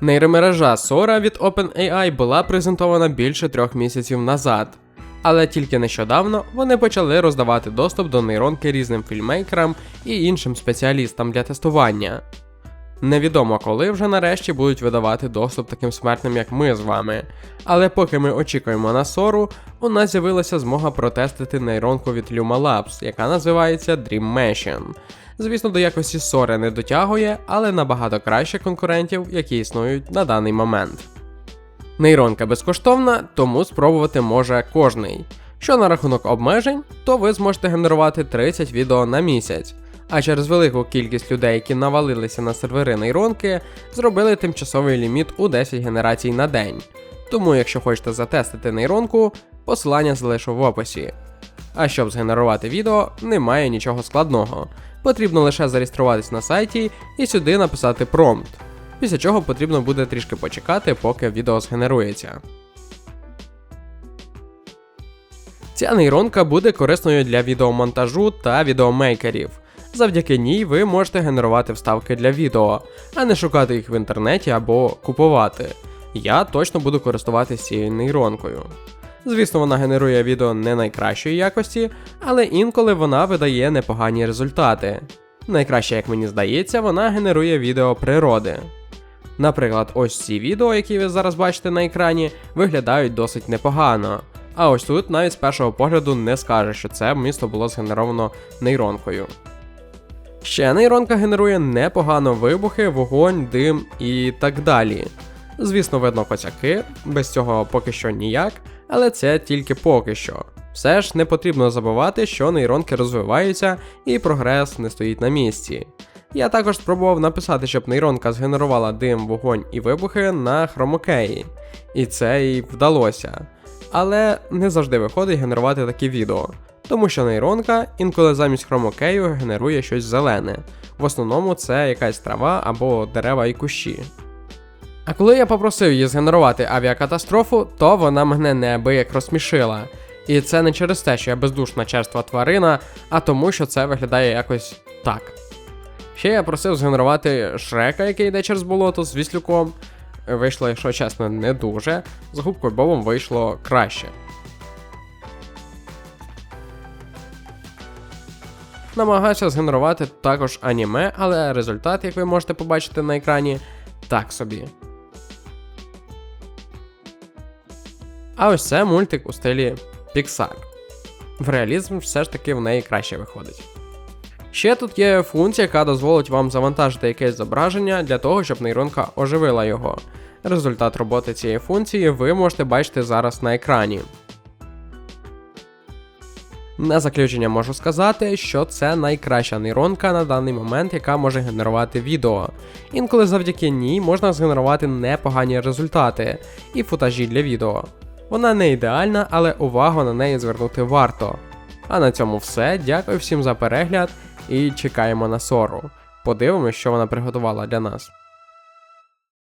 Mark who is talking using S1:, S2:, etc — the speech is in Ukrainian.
S1: Нейромережа Sora від OpenAI була презентована більше трьох місяців назад, але тільки нещодавно вони почали роздавати доступ до нейронки різним фільмейкерам і іншим спеціалістам для тестування. Невідомо коли вже нарешті будуть видавати доступ таким смертним, як ми з вами. Але поки ми очікуємо на Сору, у нас з'явилася змога протестити нейронку від Luma Labs, яка називається Dream Machine. Звісно, до якості Сори не дотягує, але набагато краще конкурентів, які існують на даний момент. Нейронка безкоштовна, тому спробувати може кожний. Що на рахунок обмежень, то ви зможете генерувати 30 відео на місяць. А через велику кількість людей, які навалилися на сервери нейронки, зробили тимчасовий ліміт у 10 генерацій на день. Тому, якщо хочете затестити нейронку, посилання залишу в описі. А щоб згенерувати відео, немає нічого складного. Потрібно лише зареєструватись на сайті і сюди написати промпт. Після чого потрібно буде трішки почекати, поки відео згенерується. Ця нейронка буде корисною для відеомонтажу та відеомейкерів. Завдяки ній ви можете генерувати вставки для відео, а не шукати їх в інтернеті або купувати. Я точно буду користуватися цією нейронкою. Звісно, вона генерує відео не найкращої якості, але інколи вона видає непогані результати. Найкраще, як мені здається, вона генерує відео природи. Наприклад, ось ці відео, які ви зараз бачите на екрані, виглядають досить непогано. А ось тут навіть з першого погляду не скаже, що це місто було згенеровано нейронкою. Ще нейронка генерує непогано вибухи, вогонь, дим і так далі. Звісно, видно косяки, без цього поки що ніяк, але це тільки поки що. Все ж не потрібно забувати, що нейронки розвиваються і прогрес не стоїть на місці. Я також спробував написати, щоб нейронка згенерувала дим, вогонь і вибухи на хромокеї, і це їй вдалося. Але не завжди виходить генерувати такі відео, тому що нейронка інколи замість хромокею генерує щось зелене. В основному це якась трава або дерева і кущі. А коли я попросив її згенерувати авіакатастрофу, то вона мене неабияк розсмішила. І це не через те, що я бездушна черства тварина, а тому, що це виглядає якось так. Ще я просив згенерувати Шрека, який йде через болото з віслюком. Вийшло, якщо чесно, не дуже. З губкою Бобом вийшло краще. Намагаюся згенерувати також аніме, але результат, як ви можете побачити на екрані, так собі. А ось це мультик у стилі Pixar. В реалізм все ж таки в неї краще виходить. Ще тут є функція, яка дозволить вам завантажити якесь зображення для того, щоб нейронка оживила його. Результат роботи цієї функції ви можете бачити зараз на екрані. На заключення можу сказати, що це найкраща нейронка на даний момент, яка може генерувати відео. Інколи завдяки ній можна згенерувати непогані результати і футажі для відео. Вона не ідеальна, але увагу на неї звернути варто. А на цьому все. Дякую всім за перегляд і чекаємо на сору. Подивимось, що вона приготувала для нас.